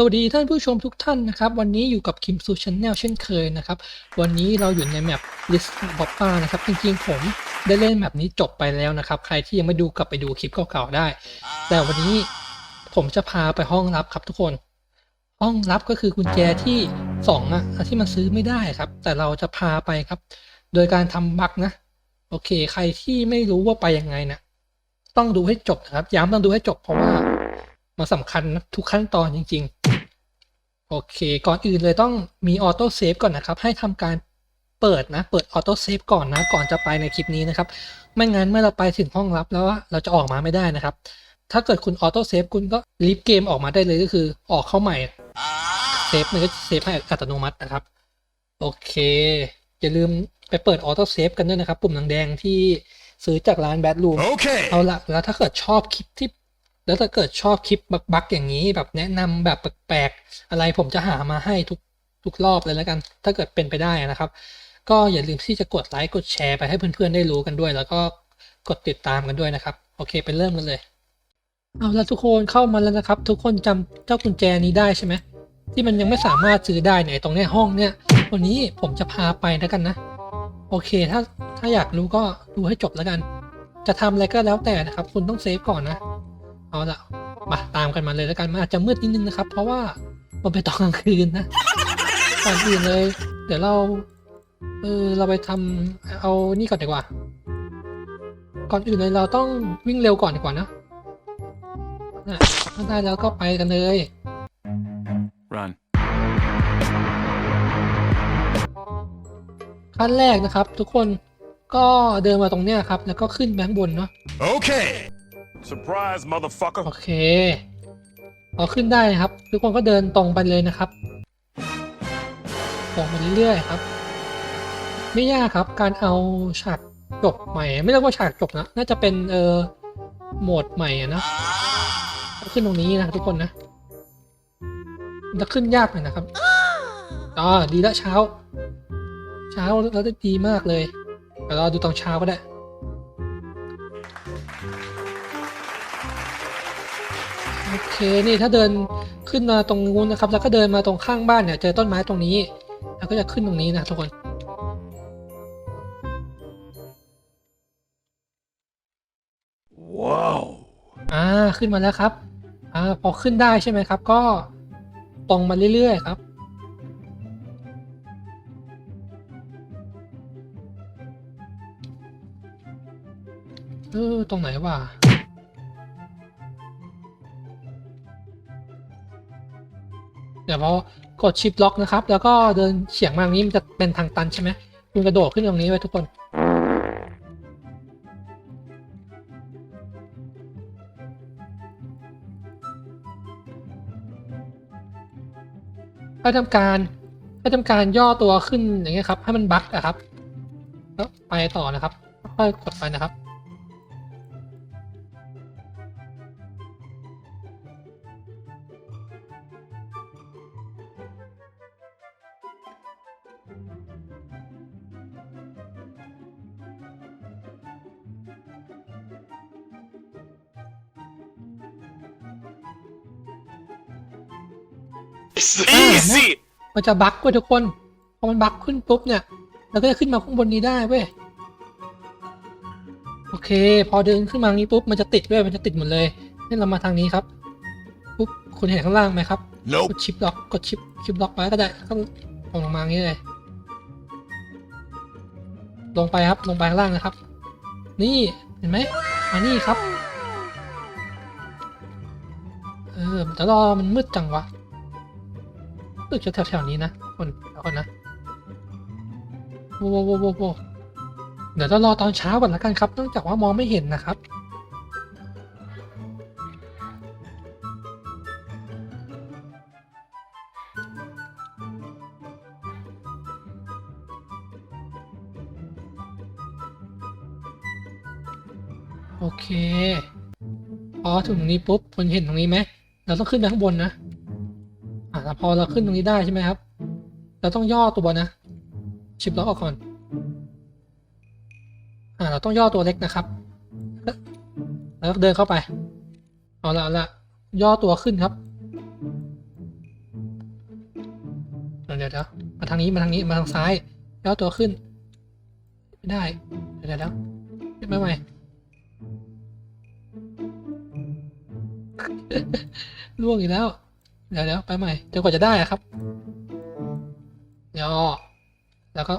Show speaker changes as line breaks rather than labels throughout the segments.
สวัสดีท่านผู้ชมทุกท่านนะครับ วันนี้อยู่กับคิมซูช n แนลเช่นเคยนะครับ วันนี้เราอยู่ในแมปลิสบอปป้านะครับ จริงๆผมได้เล่นแมปนี้จบไปแล้วนะครับ ใครที่ยังไม่ดูกลับไปดูคลิปเก่าๆได้ แต่วันนี้ผมจะพาไปห้องลับครับทุกคน ห้องลับก็คือกุญแจที่สองอะที่มันซื้อไม่ได้ครับ แต่เราจะพาไปครับ โดยการทำบักนะ โอเค ใครที่ไม่รู้ว่าไปยังไงนะต้องดูให้จบนะครับ ย้ำต้องดูให้จบเพราะว่ามันสำคัญนะทุกขั้นตอนจริง ๆ โอเค ก่อนอื่นเลยต้องมีออโต้เซฟก่อนนะครับ ให้ทำการเปิดนะ เปิดออโต้เซฟก่อนนะ ก่อนจะไปในคลิปนี้นะครับ ไม่งั้นเมื่อเราไปถึงห้องลับแล้วอะเราจะออกมาไม่ได้นะครับ ถ้าเกิดคุณออโต้เซฟคุณก็รีบเกมออกมาได้เลยก็คือออกเข้าใหม่ เซฟมันก็เซฟให้อัตโนมัตินะครับ โอเค อย่าลืมไปเปิดออโต้เซฟกันด้วยนะครับ ปุ่มแดงๆที่ซื้อจากร้านแบทรูม
Okay.
เอาละแล้วถ้าเกิดชอบคลิปที่ แล้วถ้าเกิดชอบคลิปบักๆอย่างนี้แบบแนะนำแบบแปลกๆอะไรผมจะหามาให้ทุกทุกรอบเลยแล้วกัน ถ้าเกิดเป็นไปได้นะครับ ก็อย่าลืมที่จะกดไลค์กดแชร์ไปให้เพื่อนๆได้รู้กันด้วย แล้วก็กดติดตามกันด้วยนะครับ โอเคไปเริ่มกันเลย เอาละทุกคนเข้ามาแล้วนะครับ ทุกคนจำเจ้ากุญแจนี้ได้ใช่ไหมที่มันยังไม่สามารถซื้อได้เนี่ยตรงนี้ห้องเนี่ยวันนี้ผมจะพาไปแล้วกันนะ โอเคถ้าถ้าอยากรู้ก็ดูให้จบแล้วกัน จะทำอะไรก็แล้วแต่นะครับ คุณต้องเซฟก่อนนะ เอาละมาตามกันมาเลยแล้วกันมันอาจจะมืดนิดนึงนะครับ เพราะว่ามันเป็นตอนกลางคืนนะก่อนอื่นเลย เดี๋ยวเราเออเราไปทำเอานี่ก่อนดีกว่า ก่อนอื่นเลยเราต้องวิ่งเร็วก่อนดีกว่านะนะถ้าได้แล้วก็ไปกันเลย
Run.
ขั้นแรกนะครับ ทุกคนก็เดินมาตรงเนี้ยครับ แล้วก็ขึ้นแบงบนเนาะ
Okay.
Surprise, motherfucker.
โอเคพอขึ้นได้นะครับ ทุกคนก็เดินตรงไปเลยนะครับ ตรงไปเรื่อยๆครับ ไม่ยากครับ การเอาฉากจบใหม่ ไม่เรียกว่าฉากจบนะ น่าจะเป็นเออโหมดใหม่อะนะขึ้นตรงนี้นะทุกคนนะจะขึ้นยากหน่อยนะครับอ๋อดีแล้วเช้า เช้าแล้วได้ดีมากเลยเดี๋ยวเราดูตอนเช้าก็ได้ โอเคนี่ถ้าเดินขึ้นมาตรงนู้นนะครับแล้วก็เดินมาตรงข้างบ้านเนี่ยเจอต้นไม้ตรงนี้ แล้วก็จะขึ้นตรงนี้นะทุกคน
Whoa.
อ่าขึ้นมาแล้วครับอ่าพอขึ้นได้ใช่ไหมครับ ก็ตรงมาเรื่อยๆครับเออตรงไหนวะ เดี๋ยวพอกดชิปล็อกนะครับ แล้วก็เดินเฉียงมาตรงนี้มันจะเป็นทางตันใช่ไหมคุณกระโดดขึ้นตรงนี้ไว้ทุกคน ให้ทำการให้ทำการย่อตัวขึ้นอย่างเงี้ยครับ ให้มันบักอะครับแล้วไปต่อนะครับ ค่อยๆกดไปนะครับ
Easy.
มันจะบั๊กเว้ยทุกคน พอมันบั๊กขึ้นปุ๊บเนี่ยเราก็จะขึ้นมาข้างบนนี้ได้เว้ย โอเค พอเดินขึ้นมานี้ปุ๊บมันจะติดเว้ย มันจะติดหมดเลยนี่เรามาทางนี้ครับ ปุ๊บ คุณเห็นข้างล่างไหมครับก
Nope.
ดชิปล็อก กดชิปชิปล็อกไว้ก็ได้ก็ลงลงมาอย่างนี้เลย ลงไปครับ ลงไปข้างล่างนะครับ นี่ เห็นไหมมานี่ครับ เออแต่รอมันมืดจังวะ รู้สึกแถวๆนี้นะคนเดี๋ยวก่อนนะโว้โวโวโวโวเดี๋ยวจะรอตอนเช้าก่อนละกันครับเนื่องจากว่ามองไม่เห็นนะครับโอเค พอถึงตรงนี้ปุ๊บคุณเห็นตรงนี้ไหม เราต้องขึ้นไปข้างบนนะ อ่าพอเราขึ้นตรงนี้ได้ใช่ไหมครับ เราต้องย่อตัวนะ ชิปล็อกออกก่อน อ่า เราต้องย่อตัวเล็กนะครับ แล้วเดินเข้าไป เอาละเอาละย่อตัวขึ้นครับ เดี๋ยวเดี๋ยวมาทางนี้มาทางนี้มาทางซ้ายแล้วตัวขึ้น ไม่ได้ เดี๋ยวเดี๋ยวเดี๋ยวขึ้นมาใหม่ล่วงอีกแล้ว เดี๋ยวเดี๋ยวไปใหม่จนกว่าจะได้ครับย่อแล้วก็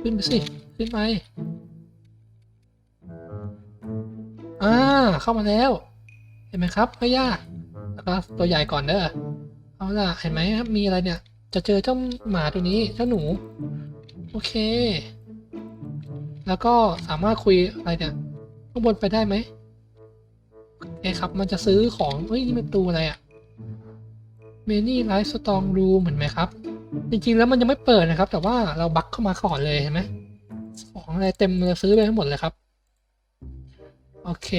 ขึ้นไปสิ ขึ้นไปอ่าเข้ามาแล้ว เห็นไหมครับไม่ยากแล้วก็ตัวใหญ่ก่อนเด้อเอาล่ะเห็นไหมครับมีอะไรเนี่ย จะเจอเจ้าหมาตัวนี้เจ้าหนู โอเค แล้วก็สามารถคุยอะไรเนี่ยข้างบนไปได้ไหม เคครับมันจะซื้อของเฮ้ยนี่มันประตูอะไรอะเมนี่ไลฟ์สตองรูเหมือนไหมครับ จริงๆแล้วมันยังไม่เปิดนะครับ แต่ว่าเราบักเข้ามาก่อนเลยเห็นไหมของอะไรเต็มเลยซื้อไปทั้งหมดเลยครับ โอเค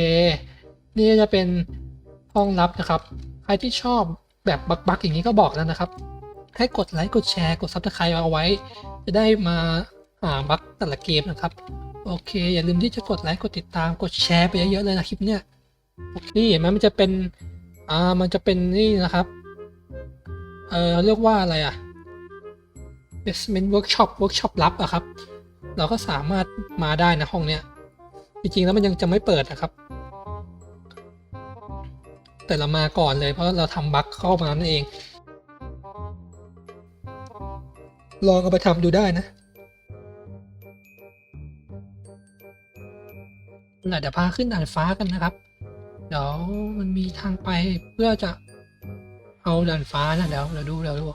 นี่จะเป็นห้องลับนะครับ ใครที่ชอบแบบบักๆอย่างนี้ก็บอกแล้วนะครับ ให้กดไลค์กดแชร์กดซับสไครต์เอาไว้ จะได้มาหาบักแต่ละเกมนะครับ โอเค อย่าลืมที่จะกดไลค์กดติดตามกดแชร์ไปเยอะๆเลยนะคลิปเนี้ย โอเคเห็นไหมมันจะเป็น อ่า มันจะเป็นนี่นะครับ เออเรียกว่าอะไรอะ basement workshop workshop ลับอะครับ เราก็สามารถมาได้นะห้องเนี้ย จริงๆแล้วมันยังจะไม่เปิดนะครับ แต่เรามาก่อนเลยเพราะเราทำบั๊กเข้ามานั่นเอง ลองเอาไปทำดูได้นะน่ะเดี๋ยวพาขึ้นด่านฟ้ากันนะครับ เดี๋ยวมันมีทางไปเพื่อจะเอาด่านฟ้านะเดี๋ยวเดี๋ยวดูเดี๋ยวดู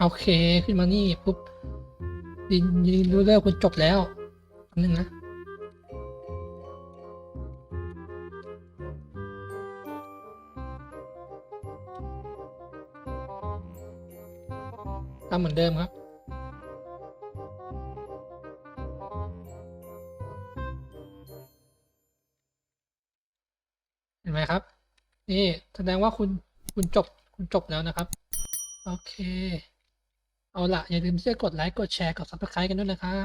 โอเคขึ้นมานี่ปุ๊บยินยินรู้แล้วคุณจบแล้วนึงนะำเหมือนเดิมครับ เห็นไหมครับ นี่แสดงว่าคุณคุณจบคุณจบแล้วนะครับ โอเค เอาละอย่าลืมที่จะกดไลค์กดแชร์กด subscribe กันด้วยนะครับ